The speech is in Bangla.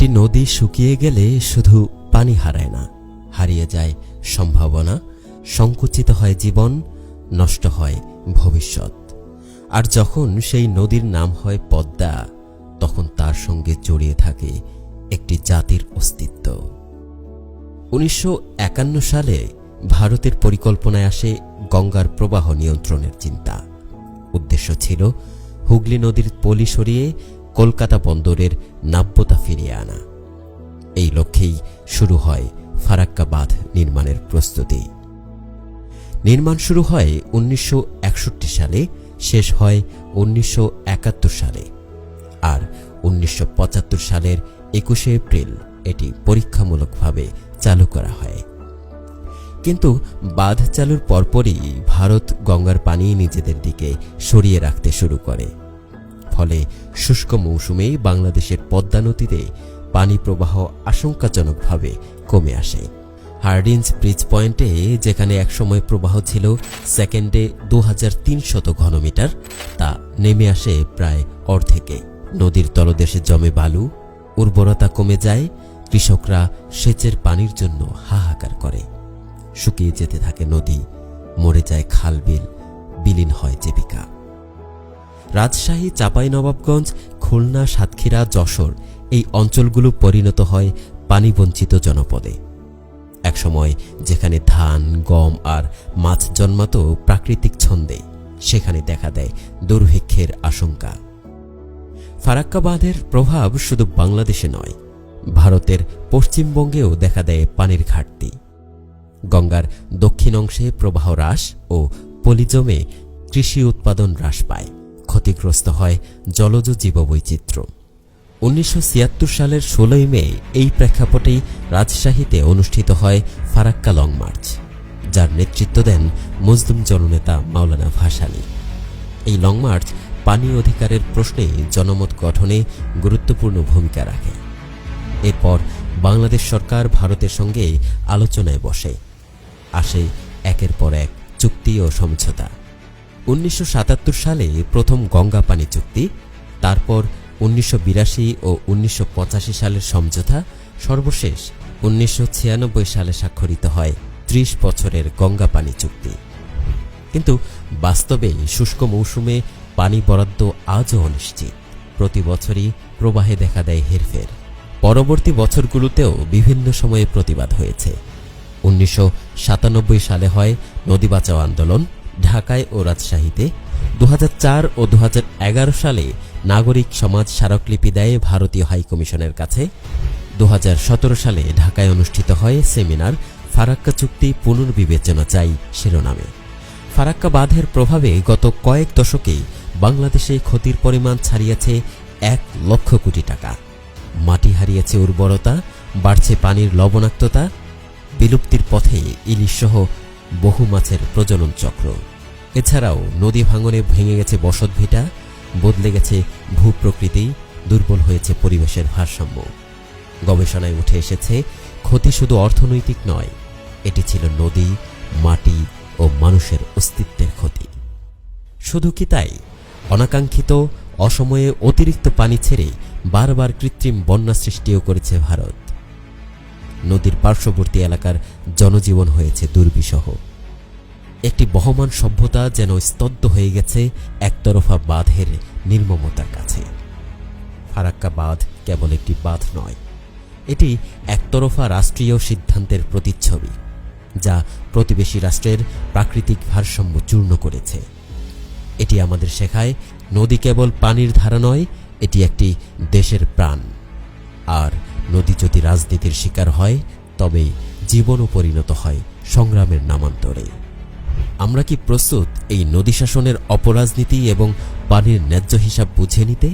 একটি নদী শুকিয়ে গেলে শুধু পানি হারায় না, হারিয়ে যায় সম্ভাবনা, সংকুচিত হয় জীবন, নষ্ট হয় ভবিষ্যৎ। আর যখন সেই নদীর নাম হয় পদ্মা, তখন তার সঙ্গে জড়িয়ে থাকে একটি জাতির অস্তিত্ব। উনিশশো একান্ন সালে ভারতের পরিকল্পনায় আসে গঙ্গার প্রবাহ নিয়ন্ত্রণের চিন্তা। উদ্দেশ্য ছিল হুগলি নদীর পলি সরিয়ে কলকাতা বন্দরের নাব্যতা ফিরিয়ে আনা। এই লক্ষ্যেই শুরু হয় ফারাক্কা বাঁধ নির্মাণের প্রস্তুতি। নির্মাণ শুরু হয় উনিশশো একষট্টি সালে, শেষ হয় উনিশশো একাত্তর সালে আর উনিশশো পঁচাত্তর সালের একুশে এপ্রিল এটি পরীক্ষামূলকভাবে চালু করা হয়। কিন্তু বাঁধ চালুর পরপরই ভারত গঙ্গার পানি নিজেদের দিকে সরিয়ে রাখতে শুরু করে। ফলে শুষ্ক মৌসুমে বাংলাদেশের পদ্মা নদীতে পানি প্রবাহ আশঙ্কাজনকভাবে কমে আসে। হার্ডিন্স ব্রিজ পয়েন্টে, যেখানে একসময় প্রবাহ ছিল সেকেন্ডে দু ঘনমিটার, তা নেমে আসে প্রায় অর্ধেকে। নদীর তলদেশে জমে বালু, উর্বরতা কমে যায়, কৃষকরা সেচের পানির জন্য হাহাকার করে। শুকিয়ে যেতে থাকে নদী, মরে যায় খালবিল বিলীন হয় জীবিকা। রাজশাহী চাঁপাইনবাবগঞ্জ খুলনা, সাতক্ষীরা, যশোর। এই অঞ্চলগুলো পরিণত হয় পানিবঞ্চিত জনপদে। একসময় যেখানে ধান, গম আর মাছ জন্মাত প্রাকৃতিক ছন্দে, সেখানে দেখা দেয় দুর্ভিক্ষের আশঙ্কা। ফারাক্কা বাঁধের প্রভাব শুধু বাংলাদেশে নয়, ভারতের পশ্চিমবঙ্গেও দেখা দেয় পানির ঘাটতি। গঙ্গার দক্ষিণ অংশে প্রবাহ হ্রাস ও পলিজমে কৃষি উৎপাদন হ্রাস পায়। ক্ষতিগ্রস্ত হয় জলজ জীববৈচিত্র্য। উনিশশো ছিয়াত্তর সালের ষোলোই মে এই প্রেক্ষাপটেই রাজশাহীতে অনুষ্ঠিত হয় ফারাক্কা লং মার্চ, যার নেতৃত্ব দেন মুসলিম জননেতা মাওলানা ভাসানী। এই লং মার্চ পানি অধিকারের প্রশ্নে জনমত গঠনে গুরুত্বপূর্ণ ভূমিকা রাখে। এরপর বাংলাদেশ সরকার ভারতের সঙ্গে আলোচনায় বসে। আসে একের পর এক চুক্তি ও সমঝোতা। উনিশশো সাতাত্তর সালে প্রথম গঙ্গা পানি চুক্তি, তারপর উনিশশো বিরাশি ও উনিশশো পঁচাশি সালের সমঝোতা সর্বশেষ উনিশশো ছিয়ানব্বই সালে স্বাক্ষরিত হয় ত্রিশ বছরের গঙ্গা পানি চুক্তি। কিন্তু বাস্তবে শুষ্ক মৌসুমে পানি বরাদ্দ আজও অনিশ্চিত। প্রতি বছরই প্রবাহে দেখা দেয় হেরফের। পরবর্তী বছরগুলোতেও বিভিন্ন সময়ে প্রতিবাদ হয়েছে। উনিশশো সাতানব্বই সালে হয় নদী বাঁচাও আন্দোলন ঢাকায় ও রাজশাহীতে দু হাজার চার ও দু হাজার এগারো সালে নাগরিক সমাজ স্মারকলিপি দেয় ভারতীয় হাইকমিশনের কাছে। দু হাজার সতেরো সালে ঢাকায় অনুষ্ঠিত হয় সেমিনার ফারাক্কা চুক্তি পুনর্বিবেচনা চাই শিরোনামে। ফারাক্কা বাঁধের প্রভাবে গত কয়েক দশকে বাংলাদেশে ক্ষতির পরিমাণ ছাড়িয়েছে এক লক্ষ কোটি টাকা। মাটি হারিয়েছে উর্বরতা, বাড়ছে পানির লবণাক্ততা, বিলুপ্তির পথে ইলিশসহ বহু মাছের প্রজনন চক্র। এছাড়াও নদী ভাঙনে ভেঙে গেছে বসতভিটা বদলে গেছে ভূপ্রকৃতি, দুর্বল হয়েছে পরিবেশের ভারসাম্য। গবেষণায় উঠে এসেছে, ক্ষতি শুধু অর্থনৈতিক নয়, এটি ছিল নদী, মাটি ও মানুষের অস্তিত্বের ক্ষতি। শুধু কি তাই? অনাকাঙ্ক্ষিত, অসময়ে অতিরিক্ত পানি ছেড়ে বারবার কৃত্রিম বন্যা সৃষ্টিও করেছে ভারত। নদীর পার্শ্ববর্তী এলাকার জনজীবন হয়েছে দুর্বিষহ। একটি বহমান সভ্যতা যেন স্তব্ধ হয়ে গেছে একতরফা বাঁধের নির্মমতার কাছে। ফারাক্কা বাঁধ কেবল একটি বাঁধ নয়, এটি একতরফা রাষ্ট্রীয় সিদ্ধান্তের প্রতিচ্ছবি, যা প্রতিবেশী রাষ্ট্রের প্রাকৃতিক ভারসাম্য চূর্ণ করেছে। এটি আমাদের শেখায়, নদী কেবল পানির ধারা নয়, এটি একটি দেশের প্রাণ। আর নদী যদি রাজনীতির শিকার হয় তবে জীবনও পরিণত হয় সংগ্রামের নামান্তরে। আমরা কি প্রস্তুত এই নদী শাসনের অপরাজনীতি এবং পানির ন্যায্য হিসাব বুঝে নিতে?